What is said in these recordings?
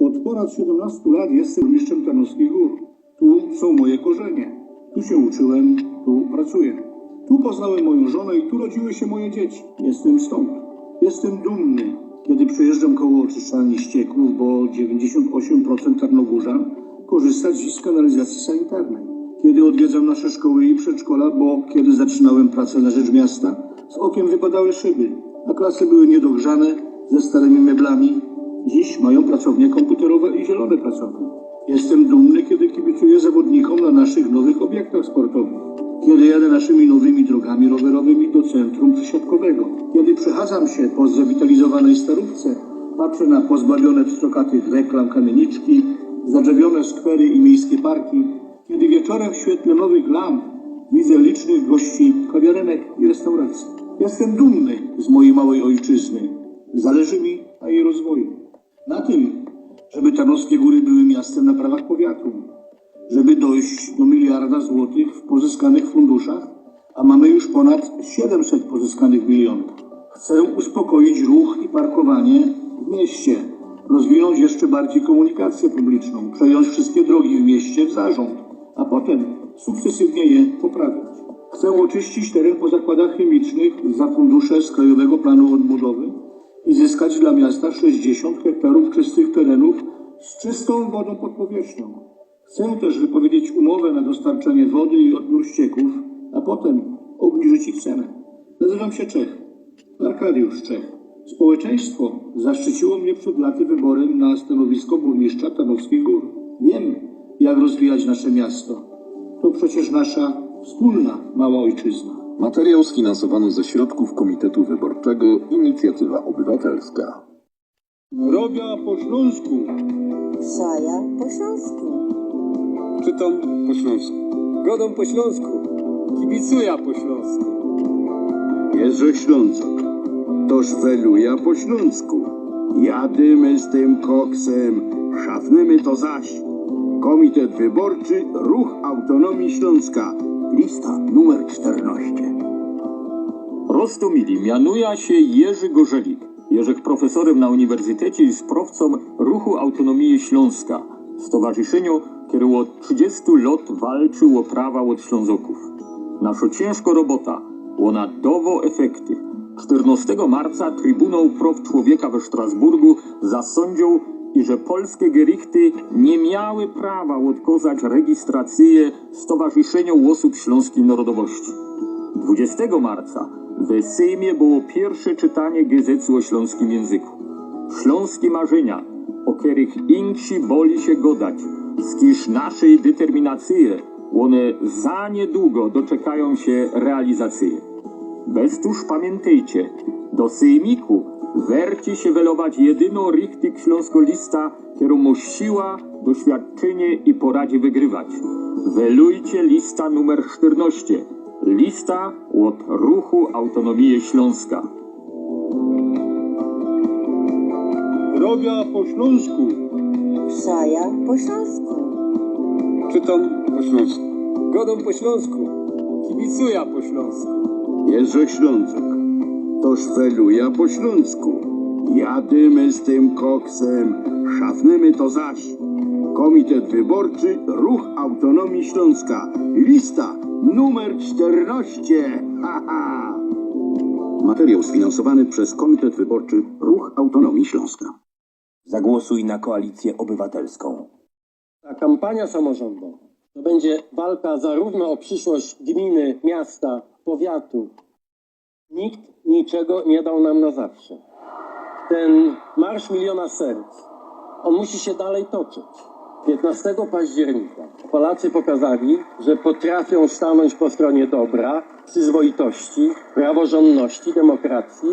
Od ponad 17 lat jestem mistrzem Tarnowskich Gór. Tu są moje korzenie. Tu się uczyłem, tu pracuję. Tu poznałem moją żonę i tu rodziły się moje dzieci. Jestem stąd. Jestem dumny, kiedy przejeżdżam koło oczyszczalni ścieków, bo 98% Tarnogórzan korzysta z kanalizacji sanitarnej. Kiedy odwiedzam nasze szkoły i przedszkola, bo kiedy zaczynałem pracę na rzecz miasta, z okiem wypadały szyby, a klasy były niedogrzane, ze starymi meblami. Dziś mają pracownie komputerowe i zielone pracownie. Jestem dumny, kiedy kibicuję zawodnikom na naszych nowych obiektach sportowych. Kiedy jadę naszymi nowymi drogami rowerowymi do centrum przysiadkowego. Kiedy przechadzam się po zawitalizowanej starówce, patrzę na pozbawione pstrokatych reklam kamieniczki, zadrzewione skwery i miejskie parki. Kiedy wieczorem w świetle nowych lamp widzę licznych gości kawiarenek i restauracji. Jestem dumny z mojej małej ojczyzny. Zależy mi na jej rozwoju. Na tym, żeby Tarnowskie Góry były miastem na prawach powiatu. Żeby dojść do miliarda złotych w pozyskanych funduszach, a mamy już ponad 700 pozyskanych milionów. Chcę uspokoić ruch i parkowanie w mieście, rozwinąć jeszcze bardziej komunikację publiczną, przejąć wszystkie drogi w mieście w zarząd, a potem sukcesywnie je poprawiać. Chcę oczyścić teren po zakładach chemicznych za fundusze z Krajowego Planu Odbudowy i zyskać dla miasta 60 hektarów czystych terenów z czystą wodą pod powierzchnią. Chcę też wypowiedzieć umowę na dostarczanie wody i odbiór ścieków, a potem obniżyć ich cenę. Nazywam się Czech, Arkadiusz Czech. Społeczeństwo zaszczyciło mnie przed laty wyborem na stanowisko burmistrza Tarnowskich Gór. Wiem, jak rozwijać nasze miasto. To przecież nasza wspólna mała ojczyzna. Materiał sfinansowany ze środków Komitetu Wyborczego Inicjatywa Obywatelska. Robia po śląsku. Szaja po śląsku. Czytam po śląsku. Godą po śląsku. Kibicuja po śląsku. Jerzy Ślązok. To szweluja po śląsku. Jadymy z tym koksem, szafnymy to zaś. Komitet Wyborczy Ruch Autonomii Śląska. Lista numer 14. Rostomili mianuje się Jerzy Gorzelik. Jerzek profesorem na uniwersytecie i sprawcą Ruchu Autonomii Śląska. Stowarzyszeniu, które od 30 lat walczył o prawa od Ślązoków. Nasza ciężko robota, ona dało efekty. 14 marca Trybunał Praw Człowieka we Strasburgu zasądził, że polskie gerichty nie miały prawa odkazać rejestrację Stowarzyszeniu Osób Śląskiej Narodowości. 20 marca w Sejmie było pierwsze czytanie gazetu o śląskim języku. Śląskie marzenia, o których inksi boli się godać, skiż naszej determinacji, one za niedługo doczekają się realizacji. Bez tuż pamiętajcie, do sejmiku werci się welować jedyną richtig śląskolista, którą ma siła, doświadczenie i poradzi wygrywać. Welujcie lista numer 14. Lista od Ruchu Autonomii Śląska. Robia po śląsku. Szaja po śląsku. Czytam po śląsku. Godą po śląsku. Kibicuja po śląsku. Jerzy Ślązok. To szweluja po śląsku. Jadymy z tym koksem, szafnymy to zaś. Komitet Wyborczy Ruch Autonomii Śląska. Lista numer 14. Ha, ha. Materiał sfinansowany przez Komitet Wyborczy Ruch Autonomii Śląska. Zagłosuj na koalicję obywatelską. Ta kampania samorządowa to będzie walka zarówno o przyszłość gminy, miasta, powiatu. Nikt niczego nie dał nam na zawsze. Ten Marsz Miliona Serc, on musi się dalej toczyć. 15 października Polacy pokazali, że potrafią stanąć po stronie dobra, przyzwoitości, praworządności, demokracji.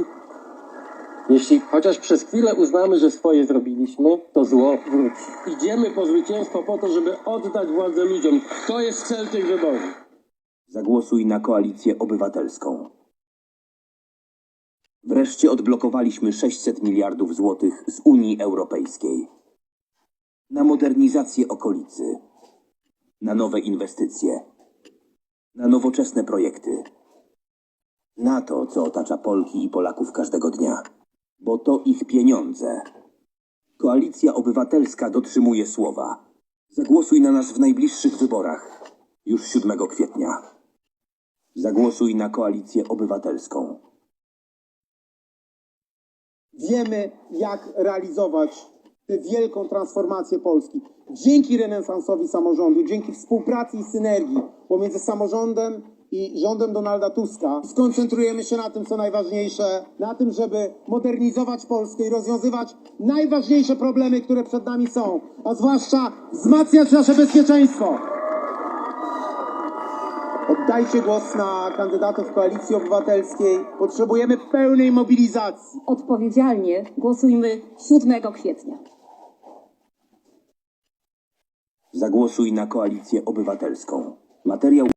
Jeśli chociaż przez chwilę uznamy, że swoje zrobiliśmy, to zło wróci. Idziemy po zwycięstwo po to, żeby oddać władzę ludziom. To jest cel tych wyborów. Zagłosuj na koalicję obywatelską. Wreszcie odblokowaliśmy 600 miliardów złotych z Unii Europejskiej. Na modernizację okolicy. Na nowe inwestycje. Na nowoczesne projekty. Na to, co otacza Polki i Polaków każdego dnia. Bo to ich pieniądze. Koalicja Obywatelska dotrzymuje słowa. Zagłosuj na nas w najbliższych wyborach, już 7 kwietnia. Zagłosuj na Koalicję Obywatelską. wiemy, jak realizować wielką transformację Polski. Dzięki renesansowi samorządu, dzięki współpracy i synergii pomiędzy samorządem i rządem Donalda Tuska skoncentrujemy się na tym, co najważniejsze, na tym, żeby modernizować Polskę i rozwiązywać najważniejsze problemy, które przed nami są, a zwłaszcza wzmacniać nasze bezpieczeństwo. Oddajcie głos na kandydatów Koalicji Obywatelskiej. Potrzebujemy pełnej mobilizacji. Odpowiedzialnie głosujmy 7 kwietnia. Zagłosuj na Koalicję Obywatelską. Materiał